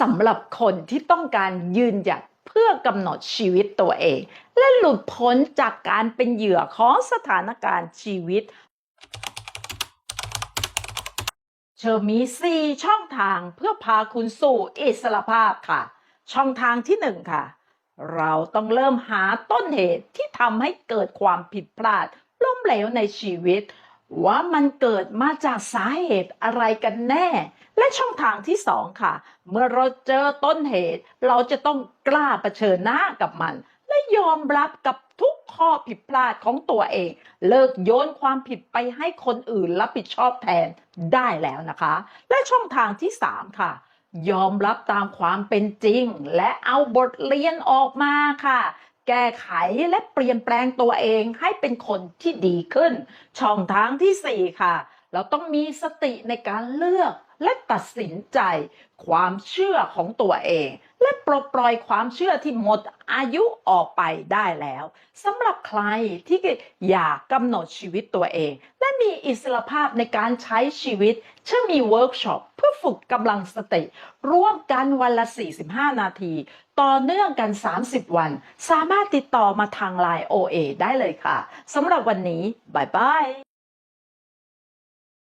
สำหรับคนที่ต้องการยืนหยัดเพื่อกำหนดชีวิตตัวเอง และหลุดพ้นจากการเป็นเหยื่อของสถานการณ์ชีวิตเชอมี 4 ช่องทางเพื่อพาคุณสู่อิสรภาพค่ะ ช่องทางที่ 1 ค่ะ เราต้องเริ่มหาต้นเหตุที่ทำให้เกิดความผิดพลาดล้มเหลวในชีวิต ว่ามันเกิดมาจากสาเหตุอะไรกันแน่ และช่องทางที่2ค่ะ เมื่อเราเจอต้นเหตุ เราจะต้องกล้าเผชิญหน้ากับมัน และยอมรับกับทุกข้อผิดพลาดของตัวเอง เลิกโยนความผิดไปให้คนอื่นรับผิดชอบแทนได้แล้วนะคะ และช่องทางที่3ค่ะยอมรับตามความเป็นจริง และเอาบทเรียนออกมาค่ะ แก้ไขและเปลี่ยนแปลงตัวเองให้เป็นคนที่ดีขึ้น ช่องทางที่ 4 ค่ะ เราต้องมีสติในการเลือกและตัดสินใจ ความเชื่อของตัวเอง และปลดปล่อยความเชื่อที่หมดอายุออกไปได้แล้วสำหรับใครที่อยากกำหนดชีวิตตัวเอง และมีอิสรภาพในการใช้ชีวิตเชื่อมีเวิร์กช็อป พื่อฝึกกำลังสติ ร่วมกันวันละ 45 นาที ต่อเนื่องกัน 30 วัน สามารถติดต่อมาทางไลน์ OA ได้เลยค่ะสำหรับวันนี้บายบาย